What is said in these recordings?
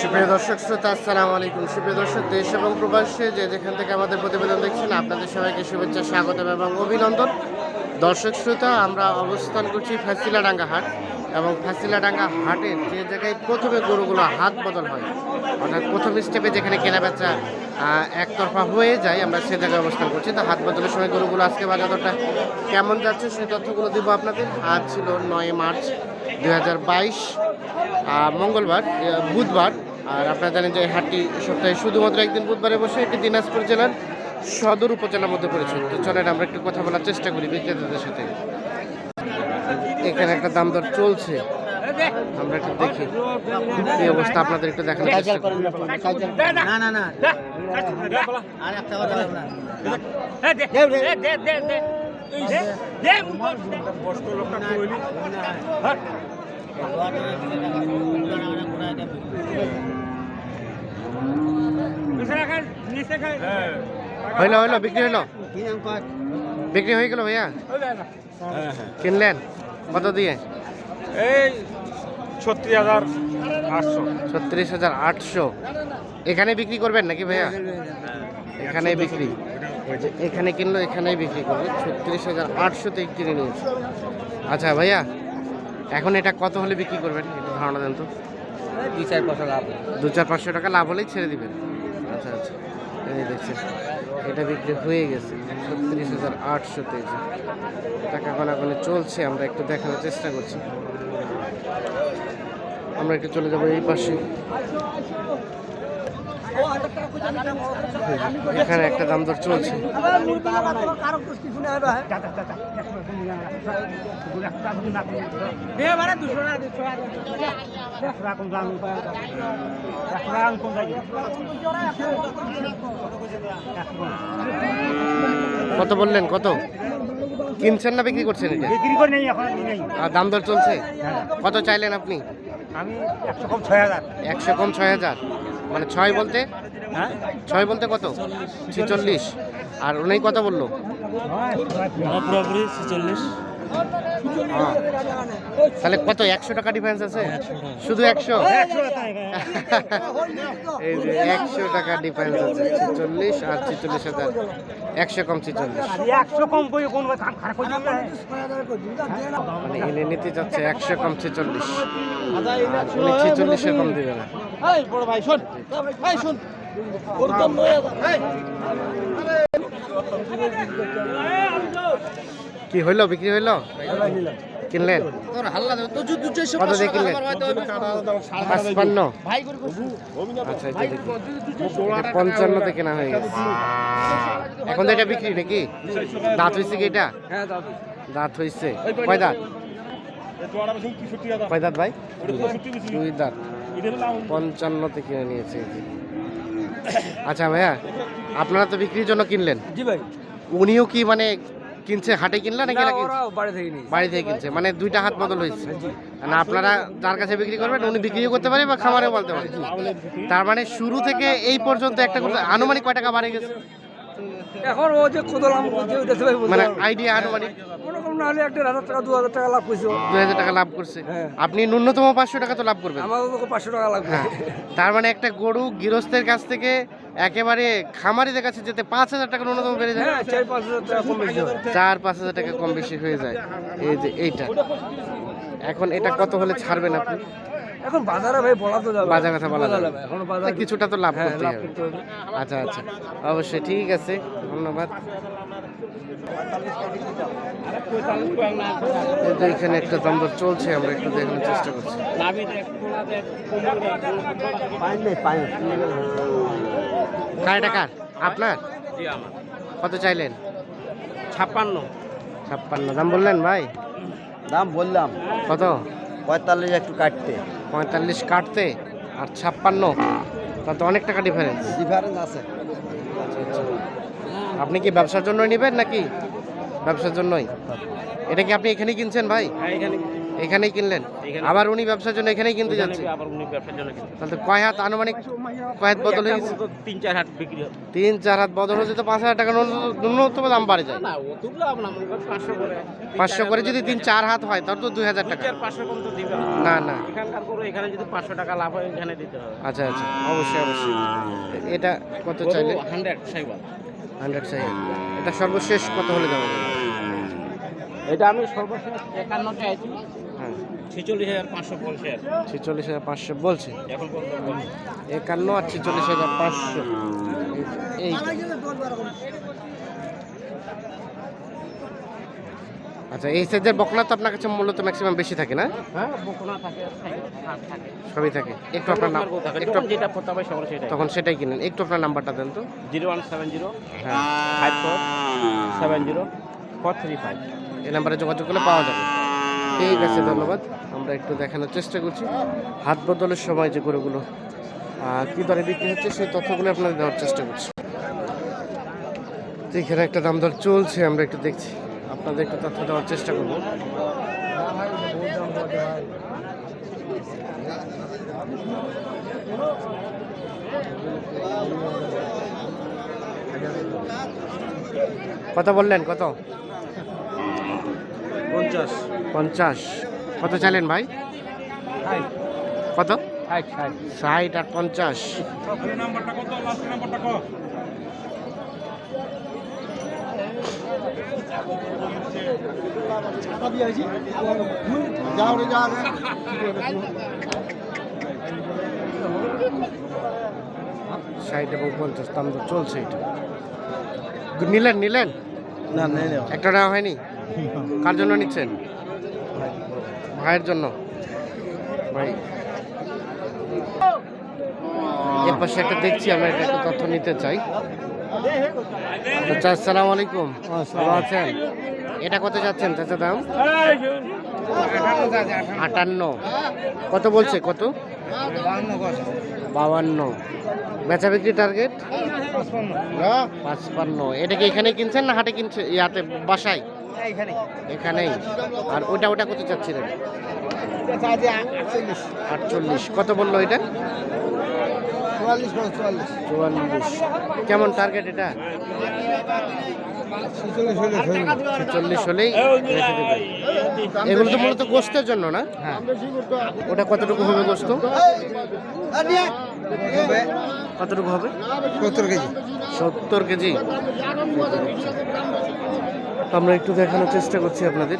সুপ্রিয় দর্শক শ্রোতা, আসসালামু আলাইকুম। সুপ্রিয় দর্শক, দেশ এবং প্রবাসে যে যেখান থেকে আমাদের প্রতিবেদন দেখছেন, আপনাদের সবাইকে শুভেচ্ছা, স্বাগতম এবং অভিনন্দন। দর্শক শ্রোতা, আমরা অবস্থান করছি ফাঁসিলাডাঙ্গা হাট এবং ফাঁসিলাডাঙ্গা হাটের যে জায়গায় প্রথমে গরুগুলো হাত বদল হয়, অর্থাৎ প্রথম স্টেপে যেখানে কেনাবেচা একতরফা হয়ে যায়, আমরা সে জায়গায় অবস্থান করছি। তো হাত বদলের সময় গরুগুলো আজকে বাজার দরটা কেমন যাচ্ছে সেই তথ্যগুলো দিব আপনাদের। আজ ছিল নয় মার্চ দুই হাজার বাইশ। মঙ্গলবার বুধবার আর আপনারা জানেন যে এই হাটটি সপ্তাহে শুধুমাত্র একদিন বুধবারে বসে এটি দিনাজপুর জেলার সদর উপজেলার মধ্যে পড়েছে তো চলেন আমরা একটু কথা বলার চেষ্টা করি বিক্রেতাদের সাথে এখানে একটা দাম দর চলছে আমরা একটু দেখি কি অবস্থা আপনাদের একটু দেখানোর চেষ্টা করি না না না আর একটা কথা না হইল হইল বিক্রি হইল বিক্রি হয়ে গেল ভাইয়া। কিনলেন? কত দিয়ে? এই ছত্রিশ হাজার আটশো। ছত্রিশ হাজার আটশো। এখানে বিক্রি করবেন নাকি ভাইয়া? এখানে বিক্রি। এখানে কিনলো এখানেই বিক্রি করবে। ছত্রিশ হাজার আটশোতে কিনে নিয়েছে। আচ্ছা ভাইয়া এখন এটা কত হলে বিক্রি করবেন? একটু ধারণা দেন তো। দু চার পাঁচশো লাভ দু চার পাঁচশো টাকা লাভ হলেই ছেড়ে দিবেন। আচ্ছা আচ্ছা। এই দেখছেন এটা বিক্রি হয়ে গেছে। ছত্রিশ হাজার আটশো তেইশ। টাকা গলাগলে চলছে আমরা একটু দেখানোর চেষ্টা করছি। আমরা একটু চলে যাব এই পাশে। এখানে একটা দাম দর চলছে। কত বললেন? কত? কিনছেন না বিক্রি করছেন এটা? বিক্রি করে নেই এখন আর দাম দর চলছে? কত চাইলেন আপনি? আমি একশো কম ছয় হাজার। একশো কম ছয় হাজার। মানে ছয় বলতে? হ্যাঁ? ছয় বলতে কত? ছিচল্লিশ। আর উনি কত বলল? পুরোপুরি ছেচল্লিশ। হ্যাঁ। তাহলে কত? একশো টাকা ডিফারেন্স আছে? শুধু একশো? এই যে একশো টাকা ডিফারেন্স আছে। ছিচল্লিশ আর ছিচল্লিশ হাজার। একশো কম ছিচল্লিশ। মানে এনে নিতে যাচ্ছে একশো কম ছেচল্লিশ। আর উনি ছেচল্লিশের কম দিবে না। বড় ভাই শোন। ভাই শোন। কি হইল? বিক্রি হইল? কিনলেন? তোর হাল্লা তো যুদ্ধ চাইছো কত দিয়ে কিনলেন? পাঁচপান্ন। ভাই আচ্ছা এটা পঞ্চান্নতে কেনা হয়ে গেছে। এখন তো এটা বিক্রি নাকি? দাঁত হয়েছে কি এটা? হ্যাঁ দাঁত হয়েছে কয় দাঁত? কয় দাঁত ভাই? দুই দাঁত। পঞ্চান্নতে কিনে নিয়েছে আচ্ছা ভাইয়া আপনারা তো বিক্রির জন্য কিনলেন? জি ভাই। উনিও কি মানে কিনছে হাটে কিনলা নাকি বাড়ি থেকে বাড়ি থেকে কিনছে মানে দুইটা হাত বদল হয়েছে। মানে আপনারা যার কাছে বিক্রি করবেন উনি বিক্রিও করতে পারে বা খামারেও বলতে পারে। তার মানে শুরু থেকে এই পর্যন্ত একটা আনুমানিক কয় টাকা বাড়ে গেছে? এখন ও যে কত মানে আইডিয়া আনুমানিক? নাহলে একটা হাজার টাকা দু হাজার টাকা লাভ করছে দু হাজার টাকা লাভ করছে। হ্যাঁ। আপনি ন্যূনতম পাঁচশো টাকা তো লাভ করবেন। আমাদের তো পাঁচশো টাকা লাগবে। হ্যাঁ। তার মানে একটা গরু গৃহস্থের কাছ থেকে একেবারে খামারিদের কাছে যেতে পাঁচ হাজার টাকা ন্যূনতম বেড়ে যায়। হ্যাঁ কম বেশি চার পাঁচ হাজার টাকা কম বেশি হয়ে যায়। এই যে এইটা। এখন এটা কত হলে ছাড়বেন আপনি? এখন বাজারে ভাই বলা তো যাবে বাজার কথা বলা যাবে। এখন বাজার কিছুটা তো লাভ হ্যাঁ, করতে হবে। আচ্ছা আচ্ছা। অবশ্যই ঠিক আছে। ধন্যবাদ। এখানে একটা দাম দর চলছে আমরা একটু দেখানোর চেষ্টা করছি। কার? টাকার আপনার? কত চাইলেন? ছাপ্পান্ন। ছাপ্পান্ন। দাম বললেন ভাই? দাম বললাম। কত? পঁয়তাল্লিশ একটু কাটতে। পঁয়তাল্লিশ কাটতে আর ছাপ্পান্ন তাতে তো অনেক টাকা ডিফারেন্স ডিফারেন্স আছে। আচ্ছা আচ্ছা। আপনি কি ব্যবসার জন্যই নেবেন নাকি? ব্যবসার জন্যই? এটা কি আপনি এখানেই কিনছেন ভাই? এখানেই কিনলেন? আবার উনি ব্যবসার জন্য এখানেই কিনতে যাচ্ছে? আবার উনি ব্যবসার জন্য। তাহলে কয় হাত আনুমানিক কয় হাত বদল হয়ে গেছে? তিন চার হাট বিক্রি তিন চার হাত বদল হচ্ছে তো পাঁচ হাজার টাকা ন্যূনতম- দাম বাড়ে যায়। পাঁচশো করে। যদি তিন চার হাত হয় তাহলে তো দুই হাজার টাকা। না। না। এখানকার করে এখানে যদি পাঁচশো টাকা লাভ হয় এখানে দিতে হবে। আচ্ছা আচ্ছা। অবশ্যই অবশ্যই। এটা কত চাইলে? হান্ড্রেড সাইবার হান্ড্রেড চাই এটা সর্বশেষ কত হলে দেওয়া যাবে? এটা আমি সর্বশেষ একান্ন চাইছি। হ্যাঁ। ছেচল্লিশ হাজার পাঁচশো পঞ্চাশ ছেচল্লিশ হাজার পাঁচশো বলছে? এখন একান্ন আর ছেচল্লিশ হাজার পাঁচশো। এই আচ্ছা এই সাইজের বকনা তো আপনার কাছে মূলত ম্যাক্সিমাম বেশি থাকে না? হ্যাঁ বকুনা থাকে থাকে। সবই থাকে। একটু আপনার নাম একটু যেটা পড়তে হবে সবার সেটাই। তখন সেটাই কিনেন। একটু আপনার নাম্বারটা দেন তো। জিরো ওয়ান সেভেন জিরো হ্যাঁ। Five four seven zero four three five. এই নাম্বারে যোগাযোগ করলে পাওয়া যাবে। ঠিক আছে, ধন্যবাদ। আমরা একটু দেখানোর চেষ্টা করছি। হাত বদলের সময় যে গরুগুলো কী দরে বিক্রি হচ্ছে সেই তথ্যগুলো আপনাদের দেওয়ার চেষ্টা করছি। এখানে একটা দাম দর চলছে, আমরা একটু দেখছি। আপনাদের একটু তথ্য দেওয়ার চেষ্টা করব। কত বললেন, কত? পঞ্চাশ। পঞ্চাশ। কত চাইলেন ভাই? কত? ষাট আর পঞ্চাশ। ষাট এবং পঞ্চাশ দাম তো চলছে এটা নিলেন নিলেন? না নেই একটা নেওয়া হয়নি? কার জন্য নিচ্ছেন? ভাইয়ের জন্য? ভাই। এর পাশে একটা দেখছি আমরা এটা একটা তথ্য নিতে চাই। চাচা আসসালামু আলাইকুম। ভালো আছেন? এটা কত যাচ্ছেন চাচা দাম? আটান্ন। কত বলছে? কত? বাবান্ন। বেচা বিক্রি টার্গেট? পাঁচপান্ন। এটা কি এখানে কিনছেন না হাটে কিনছে ইয়াতে বাসায়? এখানেই? আর ওটা ওটা কত চাচ্ছিলেন? আটচল্লিশ। কত বলল এটা? চুয়াল্লিশ কেমন টার্গেট এটা? ছেচল্লিশ হলেই এগুলো তো মূলত গোস্তের জন্য না? হ্যাঁ। ওটা কতটুকু হবে গোস্ত? কতটুকু হবে? সত্তর কেজি। সত্তর কেজি। আমরা একটু দেখানোর চেষ্টা করছি আপনাদের।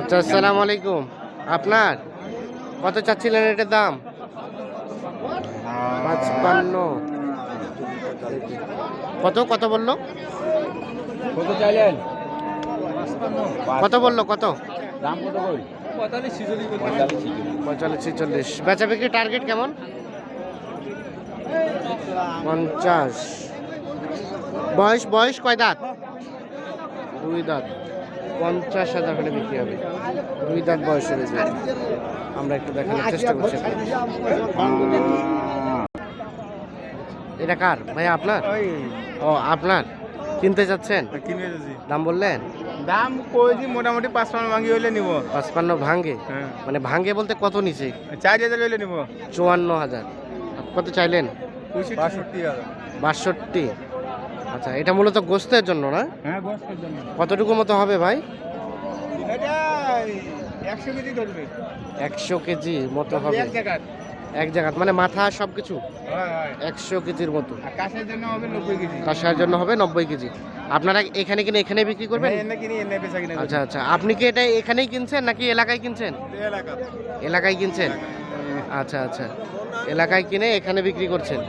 আচ্ছা আসসালামু আলাইকুম। আপনার? কত চাচ্ছিলেন এটার দাম? পাঁচপান্ন। কত কত বলল? কত চাইলেন? কত বলল কত? দাম কত পঁয়তাল্লিশ ছেচল্লিশ বেচা বিক্রি টার্গেট কেমন? পঞ্চাশ। বয়স বয়স কয় দাঁত? দুই দাঁত। পঞ্চাশ হাজার হলে বিক্রি হবে। দুই দাঁত বয়স হয়েছে আমরা একটু দেখানোর চেষ্টা করছি এটা কার? ভাই আপনার? ও আপনার? কিনতে চাচ্ছেন কিনে দিয়েছি দাম বললেন? দাম কইছি মোটামুটি পাঁচ পাঁচ ভাঙি হইলে নিব। পাঁচপান্ন ভাঙ্গে? হ্যাঁ। মানে ভাঙ্গে বলতে কত নিচে? চার হাজার হইলে নিব। চুয়ান্ন হাজার। কত চাইলেন? বাষট্টি হাজার। বাষট্টি। আচ্ছা এটা মূলত গোস্তের জন্য না? হ্যাঁ গোস্তের জন্য। কতটুকু মতো হবে ভাই? একশো কেজি ধরবে। একশো কেজি মতো হবে। এক জায়গা মানে মাথা সব কিছু হয় হয়। একশো কেজির মতো। আর জন্য হবে নব্বই কেজি। কাঁসার জন্য হবে নব্বই কেজি। আপনারা এখানে কিনে এখানে বিক্রি করবেন? হ্যাঁ, আচ্ছা আচ্ছা। আপনি কি এটা এখানেই কিনছেন নাকি এলাকায় কিনছেন? এলাকা এলাকায় কিনছেন? আচ্ছা আচ্ছা। এলাকায় কিনে এখানে বিক্রি করছেন?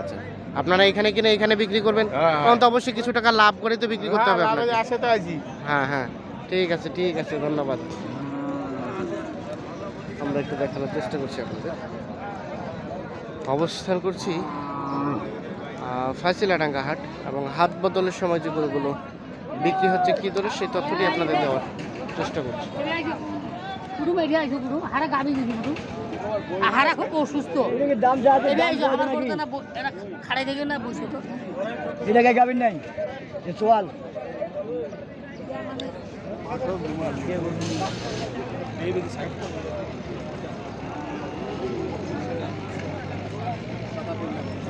আচ্ছা। আপনারা এখানে কিনে এখানে বিক্রি করবেন? হ্যাঁ, হ্যাঁ। তখন তো অবশ্যই কিছু টাকা লাভ করে তো বিক্রি করতে হবে হ্যাঁ হ্যাঁ। ঠিক আছে ঠিক আছে ধন্যবাদ। আমরা একটু দেখানোর চেষ্টা করছি আপনাদের। অবস্থান করছি ফাঁসিলাডাঙ্গা হাট এবং হাত বদলের সময় যে গরুগুলো বিক্রি হচ্ছে কী দরে সেই তথ্যটি আপনাদের দেওয়ার চেষ্টা করছি। কুটুম এরিয়া আইসো কুটুম হারা গাবি দিবি কুটুম হারা খুব অসুস্থ দাম যা এটা আইসো আমার করতে না খাড়াই দেখে না বসে তো। এটা গাবিন নাই চোয়াল।